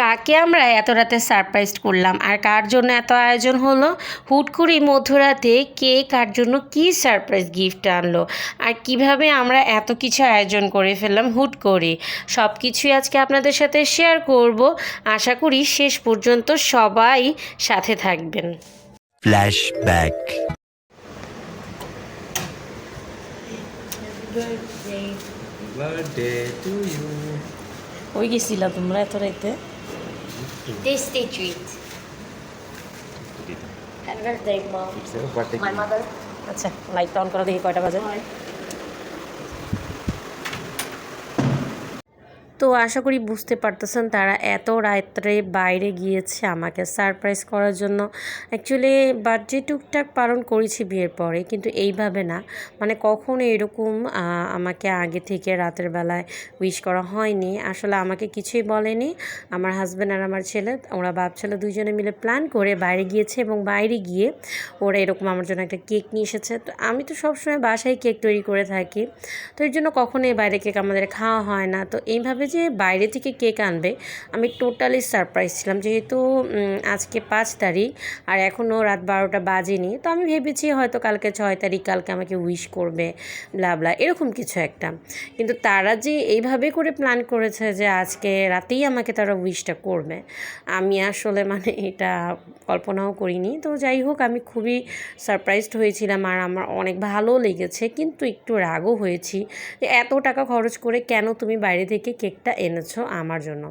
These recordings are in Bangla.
কাকে আমরা এত রাতে সারপ্রাইজ করলাম? আর কার জন্য এত আয়োজন হলো? হুট করে মধ্যরাতে কে কার জন্য কি সারপ্রাইজ গিফট আনলো? আর কীভাবে আমরা এত কিছু আয়োজন করে ফেললাম হুট করে? সব কিছুই আজকে আপনাদের সাথে শেয়ার করব। আশা করি শেষ পর্যন্ত সবাই সাথে থাকবেন। Flashback. birthday to you. ওই গেছিলা তোমরা এত রাইতে? Tasty treat. Happy birthday, mom. My mother. আচ্ছা লাইটটা অন করা দেখি কয়টা বাজে তো আশা করি বুঝতে পারতেছেন তারা এত রাত্রে বাইরে গিয়েছে আমাকে সারপ্রাইজ করার জন্য। অ্যাকচুয়ালি বার্থডে টুকটাক পালন করেছি বিয়ের পরে, কিন্তু এইভাবে না। মানে কখনো এরকম আমাকে আগে থেকে রাতের বেলায় উইশ করা হয়নি। আসলে আমাকে কিছুই বলেনি। আমার হাজব্যান্ড আর আমার ছেলে, ওরা বাপ ছেলে দুজনে মিলে প্ল্যান করে বাইরে গিয়েছে এবং বাইরে গিয়ে ওরা এরকম আমার জন্য একটা কেক নিয়ে এসেছে। তো আমি তো সবসময় বাসায় কেক তৈরি করে থাকি। তো এর জন্য কখনোই বাইরে কেক আমাদের খাওয়া হয় না। তো এইভাবে যে বাইরে থেকে কেক আনবে, আমি টোটালি সারপ্রাইজ ছিলাম। যেহেতু আজকে পাঁচ তারিখ আর এখনও রাত বারোটা বাজেনি, তো আমি ভেবেছি হয়তো কালকে ছয় তারিখ, কালকে আমাকে উইশ করবে ব্লাবলা এরকম কিছু একটা। কিন্তু তারা যে এইভাবে করে প্ল্যান করেছে যে আজকে রাতেই আমাকে তারা উইশটা করবে, আমি আসলে মানে এটা কল্পনাও করিনি। তো যাই হোক, আমি খুবই সারপ্রাইজড হয়েছিলাম আর আমার অনেক ভালো লেগেছে, কিন্তু একটু রাগও হয়েছি যে এত টাকা খরচ করে কেন তুমি বাইরে থেকে কেকটা এনেছো আমার জন্য।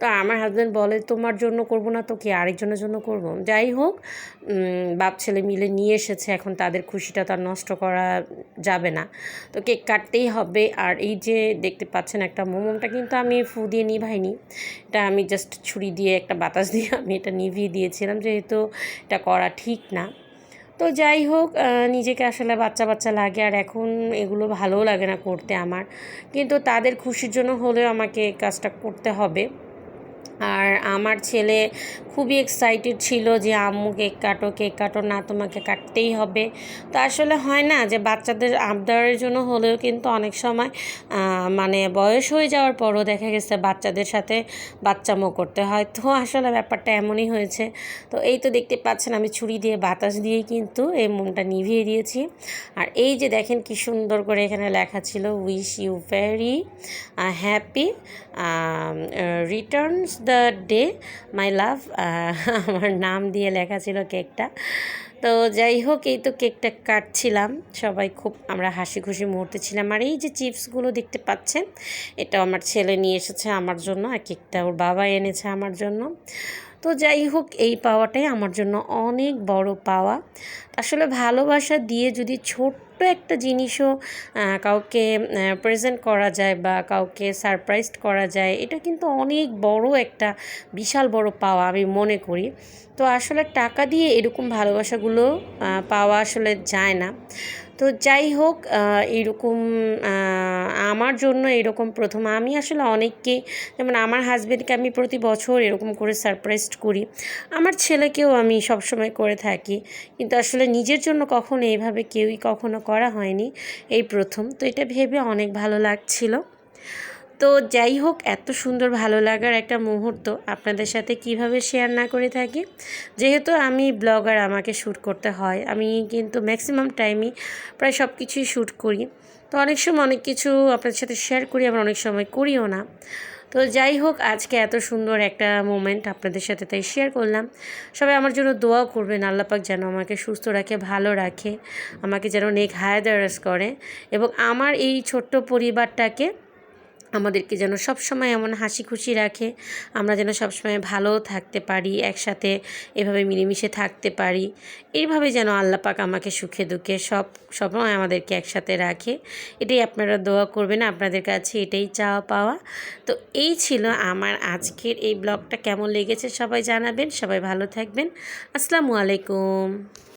তো আমার হাজব্যান্ড বলে, তোমার জন্য করব না তো কি আরেকজনের জন্য করব? যাই হোক বাপ ছেলে মিলে নিয়ে এসেছে, এখন তাদের খুশিটা তার নষ্ট করা যাবে না। তো কেক কাটতেই হবে। আর এই যে দেখতে পাচ্ছেন একটা মোমোটা কিন্তু আমি ফু দিয়ে নিভাইনি। এটা আমি জাস্ট ছুরি দিয়ে একটা বাতাস দিয়ে আমি এটা নিভিয়ে দিয়েছিলাম, যেহেতু এটা করা ঠিক না। তো যাই হোক নিজেকে আসলে বাচ্চা বাচ্চা লাগে আর এখন এগুলো ভালোও লাগে না করতে আমার। কিন্তু তাদের খুশির জন্য হলেও আমাকে কাজটা করতে হবে। আর আমার ছেলে খুবই এক্সাইটেড ছিল যে, আম্মু, কেক কাটো কেক কাটো, না, তোমাকে কাটতেই হবে। তো আসলে হয় না যে, বাচ্চাদের আবদারের জন্য হলেও কিন্তু অনেক সময় মানে বয়স হয়ে যাওয়ার পরও দেখা গেছে বাচ্চাদের সাথে বাচ্চামো করতে হয়। তো আসলে ব্যাপারটা এমনই হয়েছে। তো এই তো দেখতে পাচ্ছেন আমি ছুরি দিয়ে, বাতাস দিয়েই কিন্তু এই মোমটা নিভিয়ে দিয়েছি। আর এই যে দেখেন কি সুন্দর করে এখানে লেখা ছিল wish you very happy returns the day my love আমার নাম দিয়ে লেখা ছিল কেকটা। তো যাই হোক, এই তো কেকটা কাটছিলাম। সবাই খুব আমরা হাসি খুশি মুহূর্তে ছিলাম। আর এই যে চিপসগুলো দেখতে পাচ্ছেন এটা আমার ছেলে নিয়ে এসেছে আমার জন্য, আর কেকটা ওর বাবা এনেছে আমার জন্য। তো যাই হোক, এই পাওয়াটাই আমার জন্য অনেক বড় পাওয়া। আসলে ভালোবাসা দিয়ে যদি ছোট্ট একটা জিনিসও কাউকে প্রেজেন্ট করা যায় বা কাউকে সারপ্রাইজ করা যায়, এটা কিন্তু অনেক বড় একটা, বিশাল বড় পাওয়া আমি মনে করি। তো আসলে টাকা দিয়ে এরকম ভালোবাসাগুলো পাওয়া আসলে যায় না। তো যাই হোক এরকম আমার জন্য এরকম প্রথম, আমি আসলে অনেককে, যেমন আমার হাজব্যান্ডকে আমি প্রতি বছর এরকম করে সারপ্রাইজ করি। আমার ছেলেকেও আমি সবসময় করে থাকি। কিন্তু আসলে নিজের জন্য কখনো এইভাবে কেউই কখনো করা হয়নি, এই প্রথম। তো এটা ভেবে অনেক ভালো লাগছিল। তো যাই হোক, এত সুন্দর ভালো লাগার একটা মুহূর্ত আপনাদের সাথে কীভাবে শেয়ার না করে থাকি। যেহেতু আমি ব্লগার আমাকে শ্যুট করতে হয়, আমি কিন্তু ম্যাক্সিমাম টাইমই প্রায় সব কিছুই শ্যুট করি। তো অনেক সময় অনেক কিছু আপনাদের সাথে শেয়ার করি, আবার অনেক সময় করিও না। তো যাই হোক, আজকে এত সুন্দর একটা মোমেন্ট আপনাদের সাথে তাই শেয়ার করলাম। সবাই আমার জন্য দোয়াও করবেন আল্লাপাক যেন আমাকে সুস্থ রাখে, ভালো রাখে, আমাকে যেন নেক হায়াদারাস করে। এবং আমার এই ছোট্ট পরিবারটাকে আমাদেরকে যেন সবসময় এমন হাসি খুশি রাখে, আমরা যেন সবসময় ভালো থাকতে পারি, একসাথে এভাবে মিলেমিশে থাকতে পারি। এইভাবে যেন আল্লাপাক আমাকে সুখে দুঃখে সব সময় আমাদেরকে একসাথে রাখে। এটাই আপনারা দোয়া করবেন, আপনাদের কাছে এটাই চাওয়া পাওয়া। তো এই ছিল আমার আজকের এই ব্লগটা। কেমন লেগেছে সবাই জানাবেন, সবাই ভালো থাকবেন। আসসালামু আলাইকুম।